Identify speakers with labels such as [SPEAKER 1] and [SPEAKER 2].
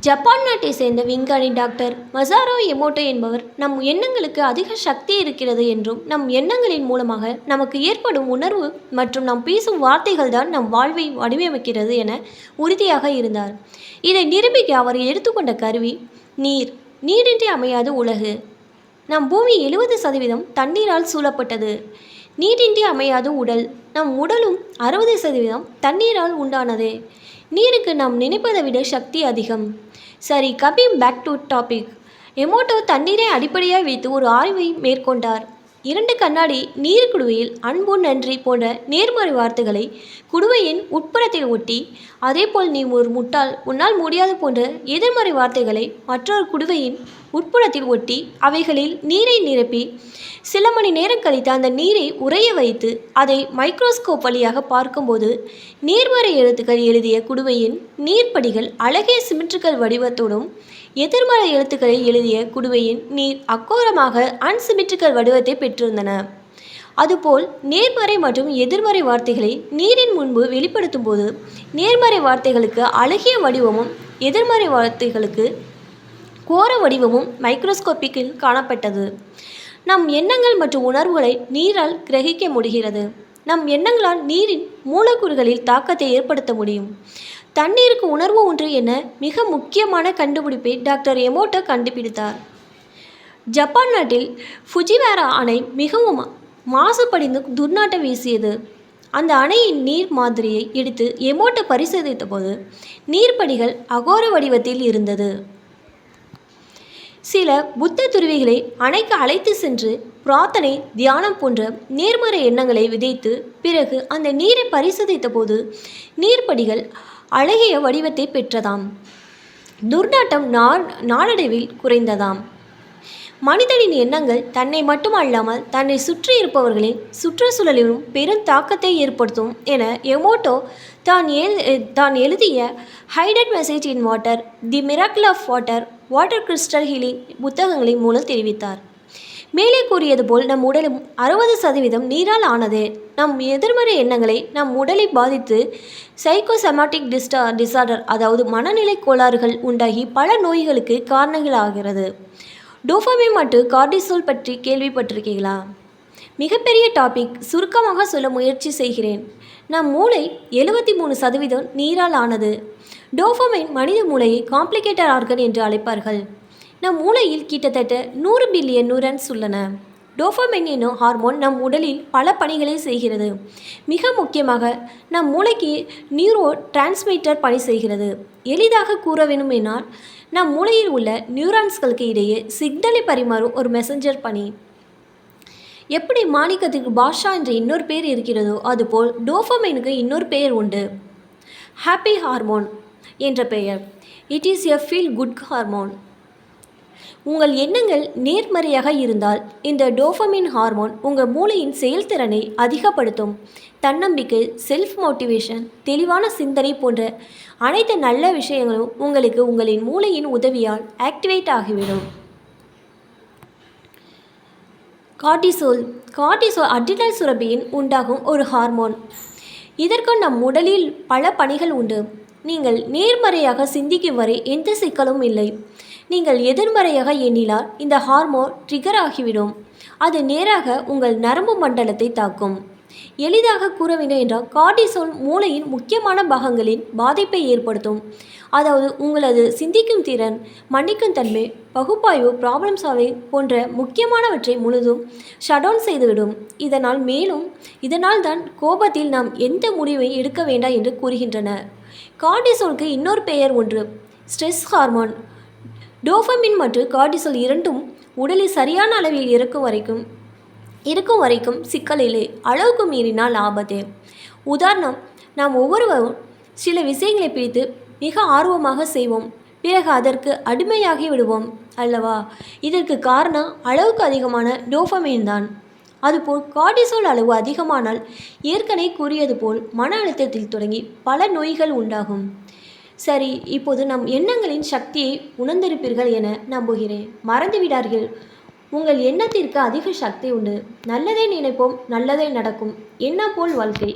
[SPEAKER 1] Japan நாட்டை சேர்ந்த விஞ்ஞானி டாக்டர் மசாரோ எமோட்டோ என்பவர் நம் எண்ணங்களுக்கு அதிக சக்தி இருக்கிறது என்றும் நம் எண்ணங்களின் மூலமாக நமக்கு ஏற்படும் உணர்வு மற்றும் நாம் பேசும் வார்த்தைகள் தான் நம் வாழ்வை வடிவமைக்கிறது என உறுதியாக இருந்தார். இதை நிரூபிக்க அவர் எடுத்துக்கொண்ட கருவி நீர். நீரின்றி அமையாது உலகு. நம் பூமி எழுபது சதவீதம் தண்ணீரால் சூழப்பட்டது. நீரின்றி அமையாது உடல். நம் உடலும் அறுபது சதவீதம் தண்ணீரால் உண்டானதே. நீருக்கு நாம் நினைப்பதை விட சக்தி அதிகம். சரி coming back to topic Emoto தண்ணீரை அடிப்படையாக வைத்து ஒரு ஆய்வை மேற்கொண்டார். இரண்டு கண்ணாடி நீர் குடுவையில் அன்பு நன்றி போன்ற நேர்மறை வார்த்தைகளை குடுவையின் உட்புறத்தில் ஒட்டி அதேபோல் நீ ஒரு முட்டாள் உன்னால் முடியாது போன்ற எதிர்மறை வார்த்தைகளை மற்றொரு குடுவையின் உட்புறத்தில் ஒட்டி அவைகளில் நீரை நிரப்பி சில மணி நேரம் கழித்து அந்த நீரை உறைய வைத்து அதை மைக்ரோஸ்கோப் வழியாக பார்க்கும்போது நேர்மறை எழுத்துக்கள் எழுதிய குடுவையின் நீர்ப்படிகள் அழகிய சிமெட்ரிக்கல் வடிவத்தோடும் எதிர்மறை எழுத்துக்களை எழுதிய குடுவையின் நீர் அக்கோரமாக அன்சிமெட்ரிக்கல் வடிவத்தை பெற்றிருந்தன. அதுபோல் நேர்மறை மற்றும் எதிர்மறை வார்த்தைகளை நீரின் முன்பு வெளிப்படுத்தும் போது நேர்மறை வார்த்தைகளுக்கு அழகிய வடிவமும் எதிர்மறை வார்த்தைகளுக்கு கோர வடிவமும் மைக்ரோஸ்கோப்பிக்கில் காணப்பட்டது. நம் எண்ணங்கள் மற்றும் உணர்வுகளை நீரால் கிரகிக்க முடிகிறது. நம் எண்ணங்களால் நீரின் மூலக்கூறுகளில் தாக்கத்தை ஏற்படுத்த முடியும். தண்ணீருக்கு உணர்வு ஒன்று என மிக முக்கியமான கண்டுபிடிப்பை டாக்டர் எமோட்டோ கண்டுபிடித்தார். ஜப்பான் நாட்டில் ஃபுஜிவேரா அணை மிகவும் மாசுபடிந்து துர்நாட்டம் வீசியது. அந்த அணையின் நீர் மாதிரியை எடுத்து எமோட்டோ பரிசோதித்த போது நீர்ப்படிகள் அகோர வடிவத்தில் இருந்தது. சில புத்த துருவிகளை அணைக்கு அழைத்து சென்று பிரார்த்தனை தியானம் போன்ற நேர்மறை எண்ணங்களை விதைத்து பிறகு அந்த நீரை பரிசோதித்த போது நீர்ப்படிகள் அழகிய வடிவத்தை பெற்றதாம். துர்நாட்டம் நா நாளடைவில் குறைந்ததாம். மனிதனின் எண்ணங்கள் தன்னை மட்டுமல்லாமல் தன்னை சுற்றி இருப்பவர்களின் சுற்றுச்சூழலிலும் பெரும் தாக்கத்தை ஏற்படுத்தும் என எமோட்டோ தான் எழு தான் எழுதிய hidden message in water the miracle of water water crystal healing புத்தகங்களின் மூலம் தெரிவித்தார். மேலே கூறியது போல் நம் உடலும் அறுபது சதவீதம் நீரால் ஆனது. நம் எதிர்மறை எண்ணங்களை நம் உடலை பாதித்து சைக்கோசெமாட்டிக் டிஸ்டா டிசார்டர் அதாவது மனநிலை கோளாறுகள் உண்டாகி பல நோய்களுக்கு காரணங்களாகிறது. டோஃபமின் மற்றும் கார்டிசோல் பற்றி கேள்விப்பட்டிருக்கீங்களா மிகப்பெரிய டாபிக் சுருக்கமாக சொல்ல முயற்சி செய்கிறேன். நம் மூளை எழுபத்தி மூணு சதவீதம் நீரால் ஆனது. டோஃபமைன் மனித மூளையை காம்ப்ளிகேட்டட் ஆர்கன் என்று அழைப்பார்கள். நம் மூளையில் கிட்டத்தட்ட நூறு பில்லியன் நியூரன்ஸ் உள்ளன. டோஃபமைன் என்னும் ஹார்மோன் நம் உடலில் பல பணிகளை செய்கிறது. மிக முக்கியமாக நம் மூளைக்கு நியூரோ டிரான்ஸ்மிட்டர் பணி செய்கிறது. எளிதாக கூற வேண்டுமென்றால் நம் மூளையில் உள்ள நியூரான்ஸ்களுக்கு இடையே சிக்னலை பரிமாறும் ஒரு மெசஞ்சர் பணி. எப்படி மாணிக்கத்துக்கு பாஷா என்ற இன்னொரு பேர் இருக்கிறதோ அதுபோல் டோஃபமைனுக்கு இன்னொரு பெயர் உண்டு. ஹாப்பி ஹார்மோன் என்ற பெயர். It is a feel good hormone உங்கள் எண்ணங்கள் நேர்மறையாக இருந்தால் இந்த டோஃபமின் ஹார்மோன் உங்கள் மூளையின் செயல்திறனை அதிகப்படுத்தும். தன்னம்பிக்கை செல்ஃப் மோட்டிவேஷன் தெளிவான சிந்தனை போன்ற அனைத்து நல்ல விஷயங்களும் உங்களுக்கு உங்களின் மூளையின் உதவியால் ஆக்டிவேட் ஆகிவிடும். கார்டிசோல் கார்டிசோல் அட்ரினல் சுரபியின் உண்டாகும் ஒரு ஹார்மோன். இதற்கு நம் உடலில் பல பணிகள் உண்டு. நீங்கள் நேர்மறையாக சிந்திக்கும் வரை எந்த சிக்கலும் இல்லை. நீங்கள் எதிர்மறையாக எண்ணினால் இந்த ஹார்மோன் ட்ரிகர் ஆகிவிடும். அது நேராக உங்கள் நரம்பு மண்டலத்தை தாக்கும். எளிதாக கூற வேண்டும் என்றால் கார்டிசோல் மூளையின் முக்கியமான பாகங்களின் பாதிப்பை ஏற்படுத்தும். அதாவது உங்களது சிந்திக்கும் திறன் மன்னிக்கும் தன்மை பகுப்பாய்வு ப்ராப்ளம் சால்விங் போன்ற முக்கியமானவற்றை முழுதும் ஷடவுன் செய்துவிடும். இதனால் மேலும் இதனால் தான் கோபத்தில் நாம் எந்த முடிவை எடுக்க வேண்டாம் என்று கூறுகின்றனர். கார்டிசோலுக்கு இன்னொரு பெயர் ஒன்று ஸ்ட்ரெஸ் ஹார்மோன் டோஃபமின் மற்றும் கார்டிசோல் இரண்டும் உடலில் சரியான அளவில் இருக்கும் வரைக்கும் இருக்கும் வரைக்கும் சிக்கலில்லை அளவுக்கு மீறினால் ஆபத்து. உதாரணம் நாம் ஒவ்வொருவரும் சில விஷயங்களை பிடித்து மிக ஆர்வமாக செய்வோம். பிறகு அதற்கு அடிமையாகி விடுவோம் அல்லவா? இதற்கு காரணம் அளவுக்கு அதிகமான டோஃபமைன் தான். அதுபோல் கார்டிசோல் அளவு அதிகமானால் ஏற்கனவே கூறியது போல் மன அழுத்தத்தில் தொடங்கி பல நோய்கள் உண்டாகும். சரி இப்போது நம் எண்ணங்களின் சக்தியை உணர்ந்திருப்பீர்கள் என நம்புகிறேன். மறந்துவிடார்கள் உங்கள் எண்ணத்திற்கு அதிக சக்தி உண்டு. நல்லதை நினைப்போம் நல்லதே நடக்கும். எண்ணம் போல் வாழ்க்கை?